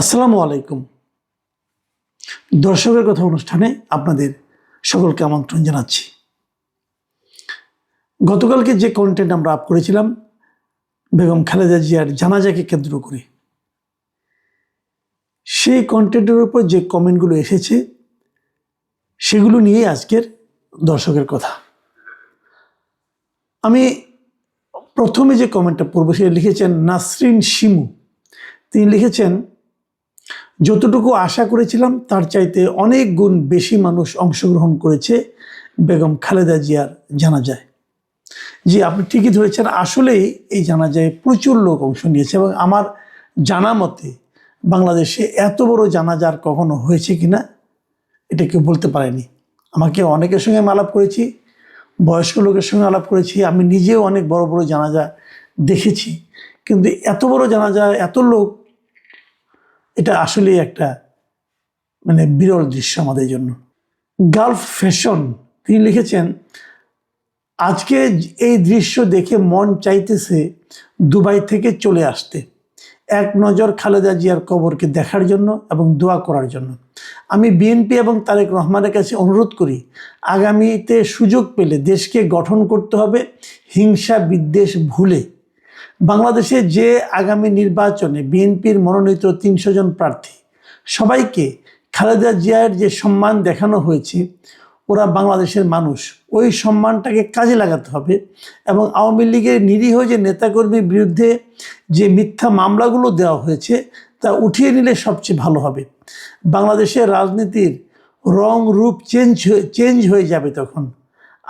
আসসালামু আলাইকুম। দর্শকের কথা অনুষ্ঠানে আপনাদের সকলকে আমন্ত্রণ জানাচ্ছি। গতকালকে যে কন্টেন্ট আমরা আপ করেছিলাম, বেগম খালেদা জিয়ার জানাজাকে কেন্দ্র করে, সেই কন্টেন্টের উপর যে কমেন্টগুলো এসেছে, সেগুলো নিয়েই আজকের দর্শকের কথা। আমি প্রথমে যে কমেন্টটা পড়ব সেটা লিখেছেন নাসরিন শিমু। তিনি লিখেছেন যতটুকু আশা করেছিলাম, তার চাইতে অনেক গুণ বেশি মানুষ অংশগ্রহণ করেছে বেগম খালেদা জিয়ার জানাজায়। জি, আপনি ঠিকই ধরেছেন, আসলেই এই জানাজায় প্রচুর লোক অংশ নিয়েছে এবং আমার জানা মতে বাংলাদেশে এত বড় জানাজার কখনো হয়েছে কিনা, এটা কেউ বলতে পারেনি। আমাকে অনেকের সঙ্গে আমি আলাপ করেছি, বয়স্ক লোকের সঙ্গে আলাপ করেছি, আমি নিজেও অনেক বড় বড় জানাজা দেখেছি। কিন্তু এত বড় জানাজা, এত লোক এটা আসলেই একটা মানে বিরল দৃশ্য আমাদের জন্য। গালফ ফ্যাশন, তিনি লিখেছেন, আজকে এই দৃশ্য দেখে মন চাইতেছে দুবাই থেকে চলে আসতে। এক নজর খালেদা জিয়ার কবরকে দেখার জন্য এবং দোয়া করার জন্য। আমি বিএনপি এবং তারেক রহমানের কাছে অনুরোধ করি, আগামীতে সুযোগ পেলে দেশকে গঠন করতে হবে হিংসা বিদ্বেষ ভুলে। বাংলাদেশে যে আগামী নির্বাচনে বিএনপির মনোনীত তিনশো জন প্রার্থী, সবাইকে খালেদা জিয়ার যে সম্মান দেখানো হয়েছে, ওরা বাংলাদেশের মানুষ। ওই সম্মানটাকে কাজে লাগাতে হবে এবং আওয়ামী লীগের নিরীহ যে নেতাকর্মীর বিরুদ্ধে যে মিথ্যা মামলাগুলো দেওয়া হয়েছে, তা উঠিয়ে নিলে সবচেয়ে ভালো হবে। বাংলাদেশের রাজনীতির রং রূপ চেঞ্জ চেঞ্জ হয়ে যাবে তখন।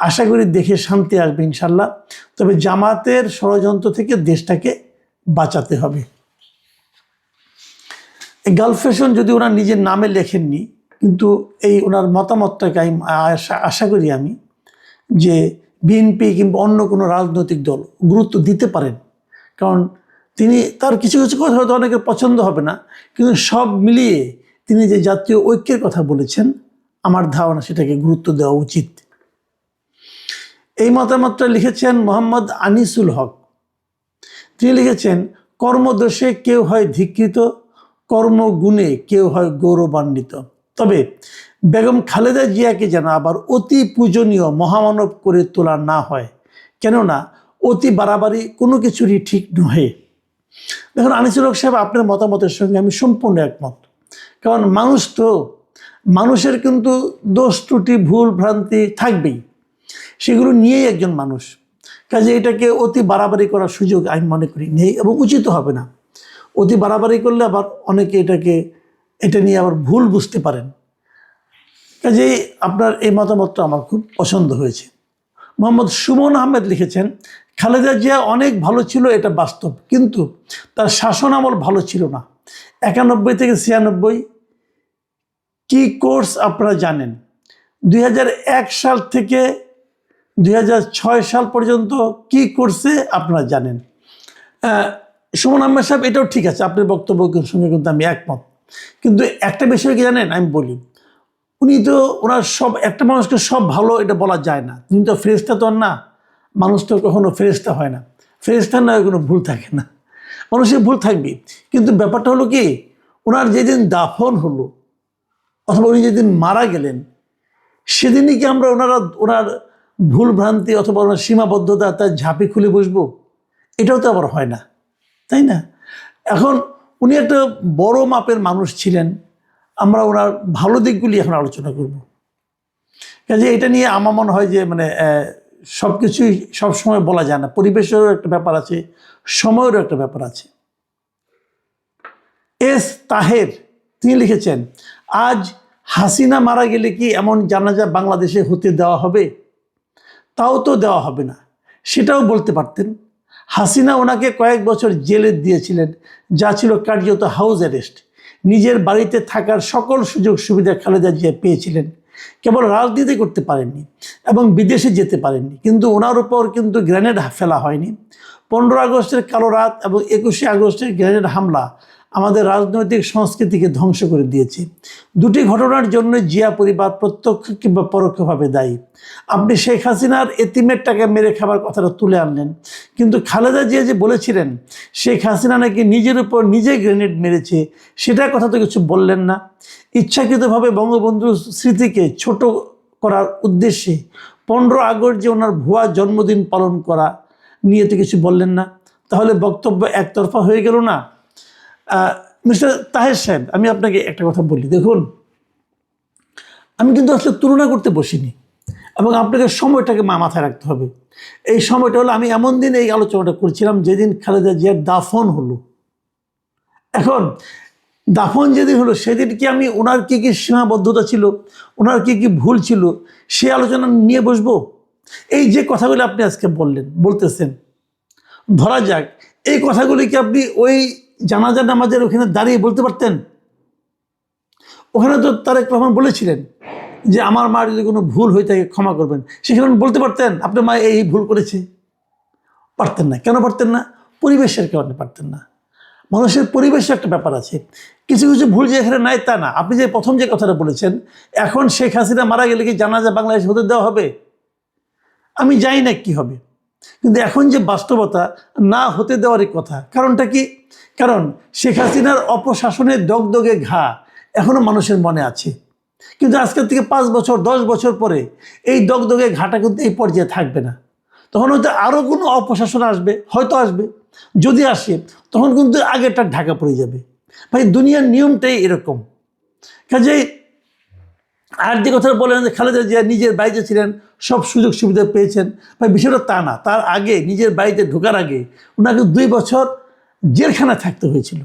আশা করি দেখে শান্তি আসবে ইনশাল্লাহ। তবে জামাতের ষড়যন্ত্র থেকে দেশটাকে বাঁচাতে হবে। এই গার্লফ্রেশন যদি ওনার নিজের নামে লেখেননি, কিন্তু এই ওনার মতামতটাকে আমি আশা করি আমি যে বিএনপি কিংবা অন্য কোনো রাজনৈতিক দল গুরুত্ব দিতে পারেন। কারণ তিনি তার কিছু কিছু কথা হয়তো অনেকের পছন্দ হবে না, কিন্তু সব মিলিয়ে তিনি যে জাতীয় ঐক্যের কথা বলেছেন, আমার ধারণা সেটাকে গুরুত্ব দেওয়া উচিত। এই মতামতটা লিখেছেন মোহাম্মদ আনিসুল হক। তিনি লিখেছেন, কর্মদোষে কেউ হয় ধিকৃত, কর্মগুণে কেউ হয় গৌরবান্বিত। তবে বেগম খালেদা জিয়াকে যেন আবার অতি পূজনীয় মহামানব করে তোলা না হয়, কেননা অতি বাড়াবাড়ি কোনো কিছুরই ঠিক নহে। দেখুন, আনিসুল হক সাহেব, আপনার মতামতের সঙ্গে আমি সম্পূর্ণ একমত। কারণ মানুষ তো, মানুষের কিন্তু দোষ, ত্রুটি, ভুল, ভ্রান্তি থাকবেই। সেগুলো নিয়েই একজন মানুষ। কাজে এটাকে অতি বাড়াবাড়ি করার সুযোগ আমি মনে করি নেই এবং উচিত হবে না। অতি বাড়াবাড়ি করলে আবার অনেকে এটাকে, এটা নিয়ে আবার ভুল বুঝতে পারেন। কাজেই আপনার এই মতামতটা আমার খুব পছন্দ হয়েছে। মোহাম্মদ সুমন আহমেদ লিখেছেন, খালেদা জিয়া অনেক ভালো ছিল, এটা বাস্তব। কিন্তু তার শাসন আমল ভালো ছিল না। একানব্বই থেকে ছিয়ানব্বই কি কোর্স আপনারা জানেন? দু হাজার এক সাল থেকে দুই হাজার ছয় সাল পর্যন্ত কি করছে আপনারা জানেন। সুমন আহমেদ সাহেব, এটাও ঠিক আছে, আপনার বক্তব্যের সঙ্গে কিন্তু আমি একমত। কিন্তু একটা বিষয় কি জানেন, আমি বলি, উনি তো ওনার সব, একটা মানুষকে সব ভালো এটা বলা যায় না। তিনি তো ফেরেস্তা তো আর না, মানুষ তো কখনো ফেরেস্তা হয় না। ফেরেস্তা নয় কোনো ভুল থাকে না, মানুষের ভুল থাকবে কিন্তু ব্যাপারটা হলো কি, ওনার যেদিন দাফন হলো, অথবা উনি যেদিন মারা গেলেন, সেদিনই কি আমরা ওনারা, ওনার ভুল ভ্রান্তি অথবা সীমাবদ্ধতা, তার ঝাঁপি খুলে বসবো, এটাও তো আবার হয় না, তাই না? এখন উনি একটা বড় মাপের মানুষ ছিলেন, আমরা ওনার ভালো দিকগুলি এখন আলোচনা করব। কাজে এটা নিয়ে আমার মনে হয় যে মানে সব কিছুই সবসময় বলা যায় না, পরিবেশেরও একটা ব্যাপার আছে, সময়েরও একটা ব্যাপার আছে। এস তাহের, তিনি লিখেছেন, আজ হাসিনা মারা গেলে কি এমন জানাজা বাংলাদেশে হতে দেওয়া হবে? তাও তো দেওয়া হবে না। সেটাও বলতে পারতেন। হাসিনা ওনাকে কয়েক বছর জেলে দিয়েছিলেন। যা ছিল কার্যত হাউস অ্যারেস্ট নিজের বাড়িতে থাকার সকল সুযোগ সুবিধা খালেদা জিয়া পেয়েছিলেন। কেবল রাজনীতি করতে পারেননি এবং বিদেশে যেতে পারেননি। কিন্তু ওনার উপর কিন্তু গ্রেনেড ফেলা হয়নি। পনেরো আগস্টের কালো রাত এবং একুশে আগস্টের গ্রেনেড হামলা আমাদের রাজনৈতিক সংস্কৃতিকে ধ্বংস করে দিয়েছে। দুটি ঘটনার জন্য জিয়া পরিবার প্রত্যক্ষ কিংবা পরোক্ষভাবে দায়ী। আপনি শেখ হাসিনার এতিমের টাকা মেরে খাবার কথাটা তুলে আনলেন। কিন্তু খালেদা জিয়া যে বলেছিলেন, শেখ হাসিনা নাকি নিজের উপর নিজে গ্রেনেড মেরেছে সেটার কথা তো কিছু বললেন না। ইচ্ছাকৃতভাবে বঙ্গবন্ধুর স্মৃতিকে ছোট করার উদ্দেশ্যে পনেরো আগস্ট যে ওনার ভুয়া জন্মদিন পালন করা নিয়ে তো কিছু বললেন না। তাহলে বক্তব্য একতরফা হয়ে গেল না? মিস্টার তাহের সাহেব, আমি আপনাকে একটা কথা বলি। দেখুন, আমি কিন্তু আসলে তুলনা করতে বসিনি এবং আপনাকে সময়টাকে মাথায় রাখতে হবে। এই সময়টা হলো আমি এমন দিন এই আলোচনাটা করছিলাম যেদিন খালেদা জিয়ার দাফন হলো। এখন, দাফন যেদিন হলো, সেদিন কি আমি ওনার কী কী সীমাবদ্ধতা ছিল, ওনার কী কী ভুল ছিল, সে আলোচনা নিয়ে বসবো? এই যে কথাগুলো আপনি আজকে বললেন, বলতেছেন, ধরা যাক, এই কথাগুলি কি আপনি ওই জানাজা নামাজের ওখানে দাঁড়িয়ে বলতে পারতেন। ওখানে তো তারেক রহমান বলেছিলেন যে, আমার মা যদি কোনো ভুল হয়ে থাকে ক্ষমা করবেন। সেখানে বলতে পারতেন, আপনার মা এই ভুল করেছে। পারতেন না। কেন পারতেন না? পরিবেশের কারণে পারতেন না। মানুষের পরিবেশের একটা ব্যাপার আছে। কিছু কিছু ভুল যে এখানে নাই তা না। আপনি যে প্রথম যে কথাটা বলেছেন, এখন শেখ হাসিনা মারা গেলে কি জানাজা বাংলাদেশ হতে দেওয়া হবে? আমি জানি না কি হবে। কিন্তু এখন যে বাস্তবতা না হতে দেওয়ারই কথা, কারণটা কি? কারণ শেখ হাসিনার অপশাসনের দগদগে ঘা এখনও মানুষের মনে আছে। কিন্তু আজকের থেকে পাঁচ বছর, দশ বছর পরে এই দগদগে ঘাটা কিন্তু এই পর্যায়ে থাকবে না। তখন হয়তো আরও কোনো অপশাসন আসবে, হয়তো আসবে। যদি আসে, তখন কিন্তু আগেরটা ঢাকা পড়ে যাবে। ভাই, দুনিয়ার নিয়মটাই এরকম। কাজেই আর যে কথা বলেন যে খালেদা জিয়া নিজের বাড়িতে ছিলেন, সব সুযোগ সুবিধা পেয়েছেন। ভাই, বিষয়টা তা না। তার আগে, নিজের বাড়িতে ঢোকার আগে ওনাকে দুই বছর জেলখানা থাকতে হয়েছিল।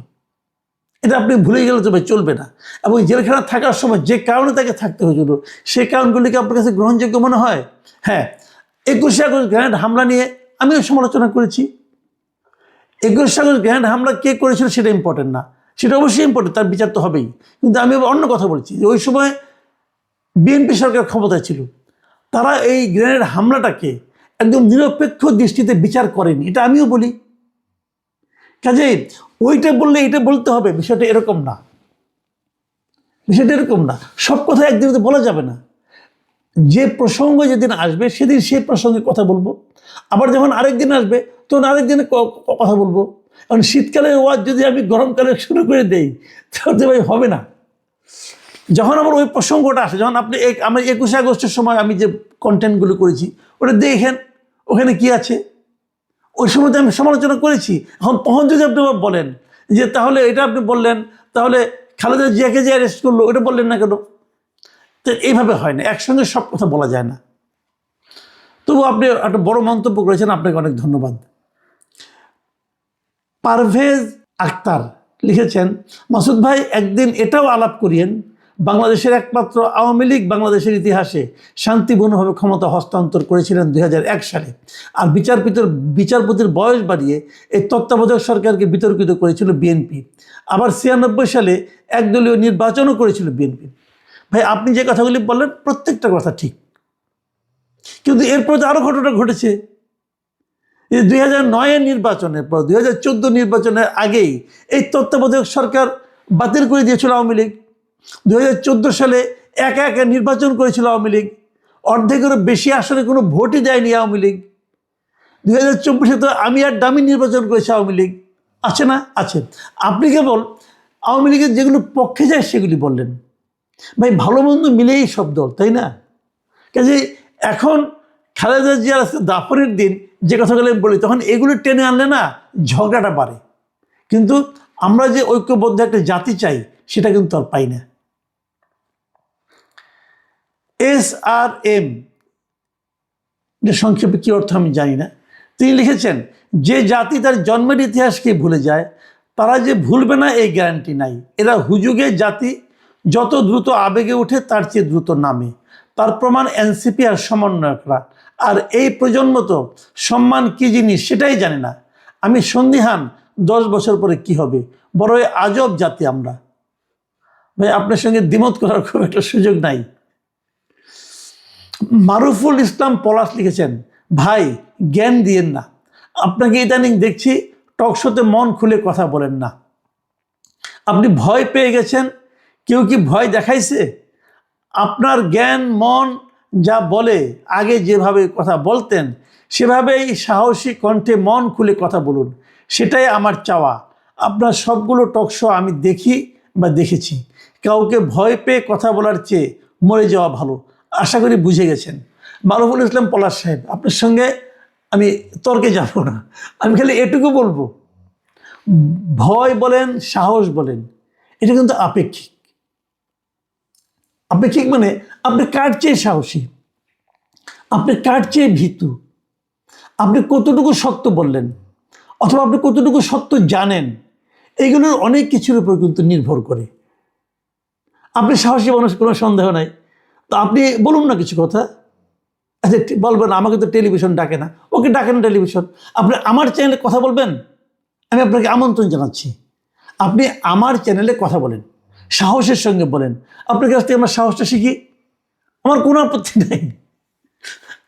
এটা আপনি ভুলে গেলে তো ভাই চলবে না। এবং জেলখানা থাকার সময় যে কারণে তাকে থাকতে হয়েছিল সেই কারণগুলিকে আপনার কাছে গ্রহণযোগ্য মনে হয়? হ্যাঁ একুশে আগস্ট গ্র্যান্ড হামলা নিয়ে আমিও সমালোচনা করেছি। একুশে আগস্ট গ্র্যান্ড হামলা কে করেছিল সেটা ইম্পর্টেন্ট না। সেটা অবশ্যই ইম্পর্টেন্ট তার বিচার তো হবেই। কিন্তু আমি অন্য কথা বলছি যে ওই সময় বিএনপি সরকার ক্ষমতায় ছিল। তারা এই গ্রেনেড হামলাটাকে একদম নিরপেক্ষ দৃষ্টিতে বিচার করেনি। এটা আমিও বলি। কাজে ওইটা বললে এটা বলতে হবে, বিষয়টা এরকম না। বিষয়টা এরকম না। সব কথা একদিন বলা যাবে না। যে প্রসঙ্গ যেদিন আসবে, সেদিন সেই প্রসঙ্গে কথা বলব। আবার যখন আরেক দিন আসবে, তখন আরেক দিনে কথা বলব। কারণ শীতকালের ওয়াজ যদি আমি গরমকালে শুরু করে দেই, তাহলে ভাই হবে না। যখন আমার ওই প্রসঙ্গটা আসে, যখন আপনি এক, আমি একুশে আগস্টের সময় আমি যে কন্টেন্টগুলো করেছি, ওটা দেখেন, ওখানে কি আছে? ওই সময় আমি সমালোচনা করেছি। এখন তখন যদি আপনি বলেন যে তাহলে এটা আপনি বললেন, তাহলে খালেদা জিয়াকে যে অ্যারেস্ট করল, ওটা বললেন না কেন? তো এইভাবে হয় না, একসঙ্গে সব কথা বলা যায় না। তবু আপনি একটা বড় মন্তব্য করেছেন, আপনাকে অনেক ধন্যবাদ। পারভেজ আক্তার লিখেছেন, মাসুদ ভাই, একদিন এটাও আলাপ করিয়েন বাংলাদেশের একমাত্র আওয়ামী লীগ বাংলাদেশের ইতিহাসে শান্তিপূর্ণভাবে ক্ষমতা হস্তান্তর করেছিলেন দুই হাজার এক সালে। আর বিচারপতির বিচারপতির বয়স বাড়িয়ে এই তত্ত্বাবধায়ক সরকারকে বিতর্কিত করেছিল বিএনপি। আবার ছিয়ানব্বই সালে একদলীয় নির্বাচনও করেছিল বিএনপি। ভাই, আপনি যে কথাগুলি বললেন, প্রত্যেকটা কথা ঠিক। কিন্তু এরপর আরও ঘটনা ঘটেছে। এই দুই হাজার নয়ের নির্বাচনের পর, দুই হাজার চোদ্দ নির্বাচনের আগেই এই তত্ত্বাবধায়ক সরকার বাতিল করে দিয়েছিল আওয়ামী লীগ। দুই হাজার চোদ্দ সালে একা একা নির্বাচন করেছিল আওয়ামী লীগ। অর্ধেকেরও বেশি আসনে কোনো ভোটই দেয়নি আওয়ামী লীগ। দু হাজার চব্বিশে তো আমি আর দামি নির্বাচন করেছে আওয়ামী লীগ। আছে না? আছে। আপনি কেবল আওয়ামী লীগের যেগুলো পক্ষে যায় সেগুলি বললেন। ভাই, ভালো মন্দ মিলেই সব দল, তাই না? কাজে এখন খালেদা জিয়ার আজকে দাফনের দিন, যে কথাগুলো আমি বলি, তখন এগুলো টেনে আনলে না ঝগড়াটা বাড়ে। কিন্তু আমরা যে ঐক্যবদ্ধ একটা জাতি চাই, সেটা কিন্তু আর পাই না। এস আর এম সংক্ষেপে কী অর্থ আমি জানি না। তিনি লিখেছেন, যে জাতি তার জন্মের ইতিহাসকে ভুলে যায়, তারা যে ভুলবে না এই গ্যারান্টি নাই। এরা হুজুগে জাতি, যত দ্রুত আবেগে ওঠে তার চেয়ে দ্রুত নামে। তার প্রমাণ এনসিপি আর সমন্বয়করা। আর এই প্রজন্ম তো সম্মান কী জিনিস সেটাই জানে না। আমি সন্দিহান, দশ বছর পরে কি হবে? বড় আজব জাতি আমরা। ভাই, আপনার সঙ্গে দ্বিমত করার খুব একটা সুযোগ নাই। মারুফুল ইসলাম পলাশ লিখেছেন, ভাই, জ্ঞান দিয়েন না। আপনাকে ইদানিং দেখছি টকশোতে মন খুলে কথা বলেন না। আপনি ভয় পেয়ে গেছেন, কেউ কি ভয় দেখাইছে? আপনার জ্ঞান, মন যা বলে, আগে যেভাবে কথা বলতেন, সেভাবেই সাহসী কণ্ঠে মন খুলে কথা বলুন। সেটাই আমার চাওয়া। আপনার সবগুলো টকশো আমি দেখি বা দেখেছি। কাউকে ভয় পেয়ে কথা বলার চেয়ে মরে যাওয়া ভালো। আশা করি বুঝে গেছেন। মারুফুল ইসলাম পলাশ সাহেব, আপনার সঙ্গে আমি তর্কে যাব না। আমি খালি এটুকু বলব, ভয় বলেন, সাহস বলেন, এটা কিন্তু আপেক্ষিক। আপেক্ষিক মানে আপনি কার চেয়ে সাহসী? আপনি কার চেয়ে ভীতু? আপনি কতটুকু সত্য বললেন? অথবা আপনি কতটুকু সত্য জানেন? এইগুলোর অনেক কিছুর উপর কিন্তু নির্ভর করে। আপনি সাহসী মানুষ, কোনো সন্দেহ নাই। তো আপনি বলুন না কিছু কথা। আচ্ছা বলবেন, আমাকে তো টেলিভিশন ডাকে না। ওকে ডাকে না টেলিভিশন। আপনি আমার চ্যানেলে কথা বলবেন? আমি আপনাকে আমন্ত্রণ জানাচ্ছি। আপনি আমার চ্যানেলে কথা বলেন, সাহসের সঙ্গে বলেন। আপনার কাছ থেকে আমার সাহসটা শিখি। আমার কোনো আপত্তি নেই।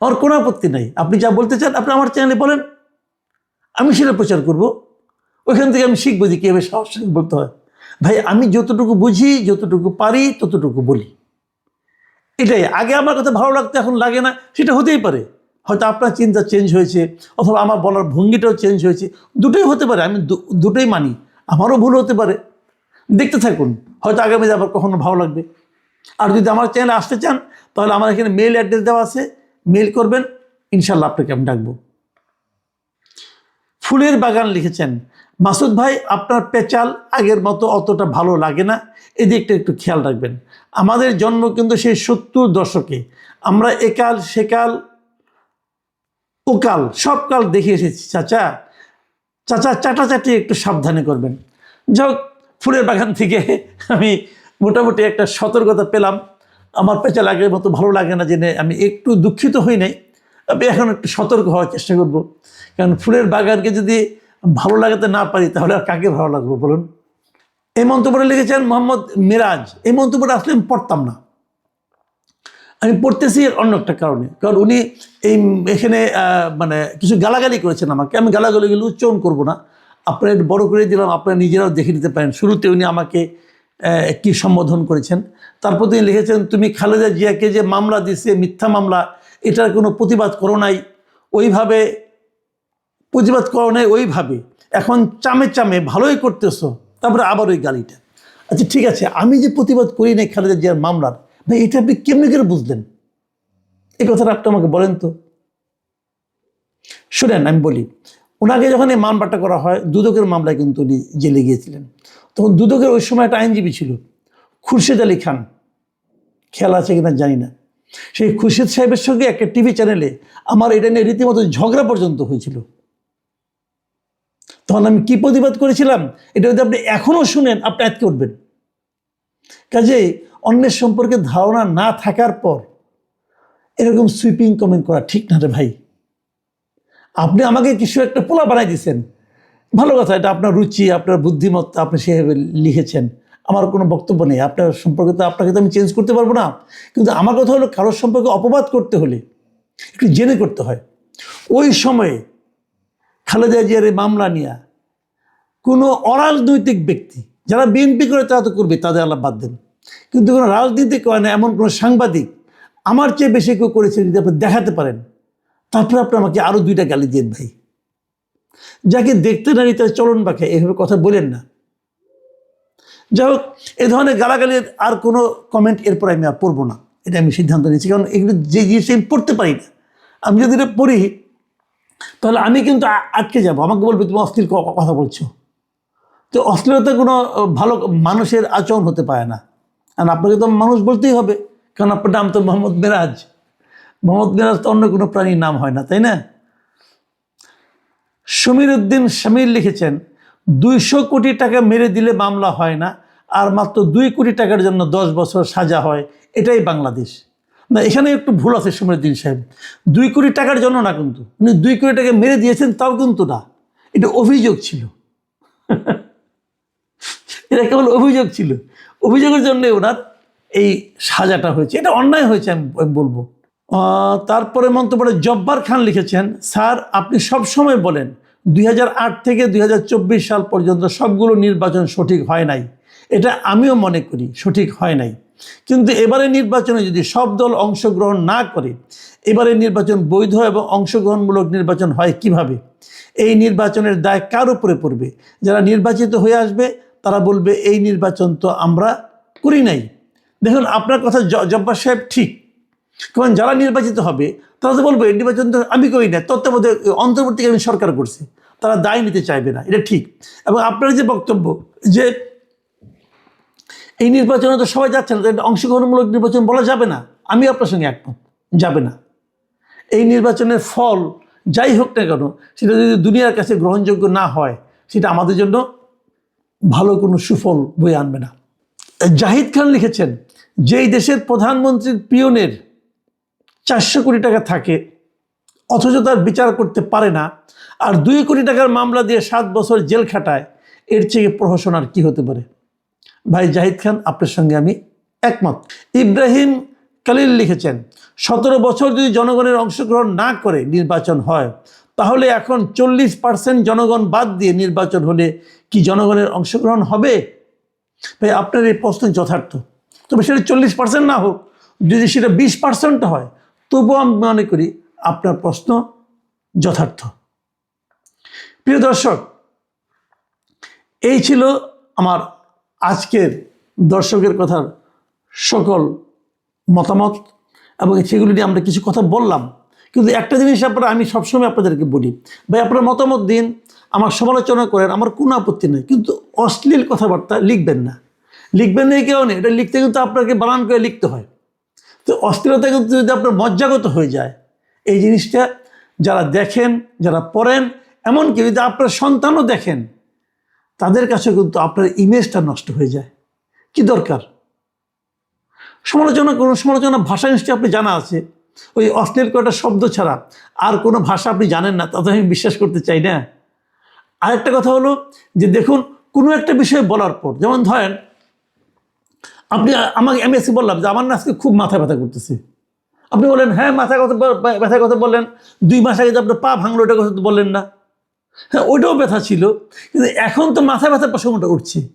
আমার কোনো আপত্তি নাই। আপনি যা বলতে চান, আপনি আমার চ্যানেলে বলেন। আমি সেটা প্রচার করব। ওইখান থেকে আমি শিখব যে কীভাবে সাহস সঙ্গে বলতে হয়। ভাই, আমি যতটুকু বুঝি, যতটুকু পারি, ততটুকু বলি। এটাই। আগে আমার কথা ভালো লাগতো, এখন লাগে না। সেটা হতেই পারে। হয়তো আপনার চিন্তা চেঞ্জ হয়েছে, অথবা আমার বলার ভঙ্গিটাও চেঞ্জ হয়েছে। দুটোই হতে পারে, আমি দুটোই মানি। আমারও ভুল হতে পারে। দেখতে থাকুন। হয়তো আগামীতে আবার কখনো ভালো লাগবে। আর যদি আমার চ্যানেলে আসতে চান, তাহলে আমার এখানে মেল অ্যাড্রেস দেওয়া আছে। মেল করবেন ইনশাল্লাহ আপনাকে আমি ডাকবো। ফুলের বাগান লিখেছেন। মাসুদ ভাই, আপনার পেঁচাল আগের মতো অতটা ভালো লাগে না। এদিকটা একটু খেয়াল রাখবেন। আমাদের জন্ম কিন্তু সেই সত্তর দশকে। আমরা একাল, সেকাল, ওকাল, সব কাল দেখে এসেছি, চাচা। চাচা, চাটাচাটি একটু সাবধানে করবেন। যাই ফুলের বাগান থেকে আমি মোটামুটি একটা সতর্কতা পেলাম। আমার পেঁচা আগের মতো ভালো লাগে না জেনে আমি একটু দুঃখিত হই নাই। আমি এখন একটু সতর্ক হওয়ার চেষ্টা করব। কারণ ফুলের বাগানকে যদি ভালো লাগাতে না পারি, তাহলে আর কাকে ভালো লাগবে বলুন? এই মন্তব্যটা লিখেছেন মোহাম্মদ মিরাজ। এই মন্তব্যটা আসলে আমি পড়তাম না। আমি পড়তেছি অন্য একটা কারণে। কারণ উনি এই এখানে মানে কিছু গালাগালি করেছেন আমাকে। আমি গালাগালিগুলো উচ্চারণ করব না। আপনার বড় করে দিলাম, আপনারা নিজেরাও দেখে নিতে পারেন। শুরুতে উনি আমাকে কি সম্বোধন করেছেন। তারপর তিনি লিখেছেন, তুমি খালেদা জিয়াকে যে মামলা দিছে মিথ্যা মামলা, এটার কোনো প্রতিবাদ করো নাই। ওইভাবে প্রতিবাদ করো নাই ওইভাবে। এখন চামে চামে ভালোই করতেছো, তারপরে আবার ওই গালিটা। আচ্ছা ঠিক আছে, আমি যে প্রতিবাদ করি নাই খালেদা জিয়ার মামলার, ভাই, এটা আপনি কেমনি করে বুঝলেন? এই কথাটা আপনি আমাকে বলেন তো। শুনেন, আমি বলি ওনাকে যখন এই মামলাটা করা হয়, দুদকের মামলায় কিন্তু উনি জেলে গিয়েছিলেন। তখন দুদকের ওই সময় একটা আইনজীবী ছিল, খুরশেদ আলী খান। খেয়াল আছে কিনা জানি না। সেই খুরশেদ সাহেবের সঙ্গে একটা টিভি চ্যানেলে আমার এটা নিয়ে রীতিমতো ঝগড়া পর্যন্ত হয়েছিল। তখন আমি কি প্রতিবাদ করেছিলাম? এটা যদি আপনি এখনও শুনেন, আপনি আটকে উঠবেন। কাজেই অন্যের সম্পর্কে ধারণা না থাকার পর এরকম সুইপিং কমেন্ট করা ঠিক না রে ভাই। আপনি আমাকে কিছু একটা পোলা বানাই দিয়েছেন। ভালো কথা, এটা আপনার রুচি, আপনার বুদ্ধিমত্তা, আপনি সেভাবে লিখেছেন। আমার কোনো বক্তব্য নেই। আপনার সম্পর্কে তো আপনাকে তো আমি চেঞ্জ করতে পারব না। কিন্তু আমার কথা হলো, কারোর সম্পর্কে অপবাদ করতে হলে একটু জেনে করতে হয়। ওই সময়ে খালেদা জিয়ার মামলা নিয়ে কোনো অরাজনৈতিক ব্যক্তি, যারা বিএনপি করে তারা তো করবে, তাদের আল্লাহ বাদ দেন। কিন্তু কোনো রাজনীতি করে না, এমন কোনো সাংবাদিক আমার চেয়ে বেশি কেউ করেছে যদি আপনি দেখাতে পারেন, তারপরে আপনি আমাকে আরও দুইটা গালি দিন ভাই। যাকে দেখতে নারী তার চলন বাঁকে, এভাবে কথা বলেন না। যাই হোক, এ ধরনের গালাগালির আর কোনো কমেন্ট এরপর আমি আর পড়ব না, এটা আমি সিদ্ধান্ত নিয়েছি, কারণ এগুলো যে জিনিস আমি পড়তে পারি না। আমি যদি এটা পড়ি তাহলে আমি কিন্তু আটকে যাব। আমাকে বলবে, তুমি অস্থির কথা বলছো। তো অশ্লীলতা কোনো ভালো মানুষের আচরণ হতে পারে না। আর আপনাকে তো মানুষ বলতেই হবে। কারণ আপনার নাম তো মোহাম্মদ মেরাজ। মোহাম্মদ মেরাজ তো অন্য কোনো প্রাণীর নাম হয় না, তাই না? সমীর উদ্দিন শামির লিখেছেন, দুইশো কোটি টাকা মেরে দিলে মামলা হয় না, আর মাত্র দুই কোটি টাকার জন্য দশ বছর সাজা হয়। এটাই বাংলাদেশ। না, এখানে একটু ভুল আছে সমীরুদ্দিন সাহেব। দুই কোটি টাকার জন্য না কিন্তু, উনি দুই কোটি টাকা মেরে দিয়েছেন, তাও কিন্তু না। এটা অভিযোগ ছিল। এটা কেবল অভিযোগ ছিল। অভিযোগের জন্য ওনার এই সাজাটা হয়েছে। এটা অন্যায় হয়েছে, আমি আমি বলব। তারপরে মন্তব্যে জব্বার খান লিখেছেন, স্যার, আপনি সব সময় বলেন, দুই হাজার আট থেকে দুই হাজার চব্বিশ সাল পর্যন্ত সবগুলো নির্বাচন সঠিক হয় নাই। এটা আমিও মনে করি, সঠিক হয় নাই। কিন্তু এবারে নির্বাচনে যদি সব দল অংশগ্রহণ না করে, এবারে নির্বাচন বৈধ এবং অংশগ্রহণমূলক নির্বাচন হয় কীভাবে? এই নির্বাচনের দায় কার উপরে পড়বে? যারা নির্বাচিত হয়ে আসবে, তারা বলবে, এই নির্বাচন তো আমরা করি নাই। দেখুন, আপনার কথা জব্বার সাহেব ঠিক। কারণ যারা নির্বাচিত হবে, তারা তো বলবে, এই নির্বাচন তো আমি করি না তত্ত্বাবধায়ক অন্তর্বর্তীকালীন সরকার করছে। তারা দায় নিতে চাইবে না, এটা ঠিক। এবং আপনার যে বক্তব্য যে এই নির্বাচনে তো সবাই যাচ্ছে না এটা অংশগ্রহণমূলক নির্বাচন বলা যাবে না। আমি আপনার সঙ্গে একমত, যাবে না। এই নির্বাচনের ফল যাই হোক না কেন, সেটা যদি দুনিয়ার কাছে গ্রহণযোগ্য না হয়, সেটা আমাদের জন্য ভালো কোনো সুফল বয়ে আনবে না। জাহিদ খান লিখেছেন, যেই দেশের প্রধানমন্ত্রীর পিয়নের চারশো কোটি টাকা থাকে, অথচ তার বিচার করতে পারে না, আর দুই কোটি টাকার মামলা দিয়ে সাত বছর জেল খাটায়, এর চেয়ে প্রহসন আর কী হতে পারে? ভাই জাহিদ খান, আপনার সঙ্গে আমি একমত। ইব্রাহিম কালিল লিখেছেন, সতেরো বছর যদি জনগণের অংশগ্রহণ না করে নির্বাচন হয়, তাহলে এখন চল্লিশ পার্সেন্ট জনগণ বাদ দিয়ে নির্বাচন হলে কি জনগণের অংশগ্রহণ হবে? ভাই, আপনার এই প্রশ্ন যথার্থ। তবে সেটা চল্লিশ পার্সেন্ট না হোক, যদি সেটা বিশ পার্সেন্ট হয়, তবুও আমি মনে করি আপনার প্রশ্ন যথার্থ। প্রিয় দর্শক, এই ছিল আমার আজকের দর্শকের কথার সকল মতামত এবং সেগুলি নিয়ে আমরা কিছু কথা বললাম। কিন্তু একটা জিনিস আপনারা, আমি সবসময় আপনাদেরকে বলি, ভাই আপনার মতামত দিন, আমার সমালোচনা করেন, আমার কোনো আপত্তি নেই, কিন্তু অশ্লীল কথাবার্তা লিখবেন না। লিখবেন না এই নেই এটা লিখতে কিন্তু আপনাকে বানান করে লিখতে হয়। তো অশ্লীলতা কিন্তু যদি আপনার মজ্জাগত হয়ে যায়, এই জিনিসটা যারা দেখেন, যারা পড়েন, এমনকি যদি আপনার সন্তানও দেখেন তাদের কাছে কিন্তু আপনার ইমেজটা নষ্ট হয়ে যায়। কি দরকার? সমালোচনা কোনো সমালোচনা ভাষা নিশ্চয়ই আপনি জানা আছে। ওই অশ্লীল কয়টা শব্দ ছাড়া আর কোনো ভাষা আপনি জানেন না, তাতে আমি বিশ্বাস করতে চাই না। আরেকটা কথা হলো যে দেখুন, কোনো একটা বিষয় বলার পর, যেমন ধরেন, আপনি আমাকে আমি আজকে বললাম যে আমার না আজকে খুব মাথা ব্যথা করতেছে। আপনি বললেন হ্যাঁ মাথা কথা ব্যথার কথা বললেন। দুই মাস আগে যে আপনার পা ভাঙলো ওটা কথা বললেন না। হ্যাঁ ওইটাও ব্যথা ছিল। কিন্তু এখন তো মাথা ব্যথার প্রসঙ্গটা উঠছে।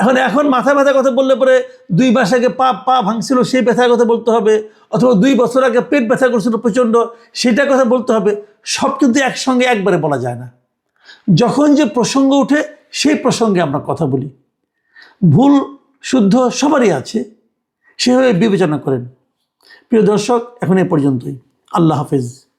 এখন এখন মাথা ব্যথার কথা বললে পরে দুই মাস আগে পা পা ভাঙছিল, সেই ব্যথার কথা বলতে হবে। অথবা দুই বছর আগে পেট ব্যথা করছিল প্রচণ্ড, সেটার কথা বলতে হবে। সব কিন্তু একসঙ্গে একবারে বলা যায় না। যখন যে প্রসঙ্গ উঠে, সেই প্রসঙ্গে আমরা কথা বলি। ভুল, শুদ্ধ সবারই আছে। সেভাবে বিবেচনা করেন। প্রিয় দর্শক, এখন এ পর্যন্তই। আল্লাহ হাফেজ।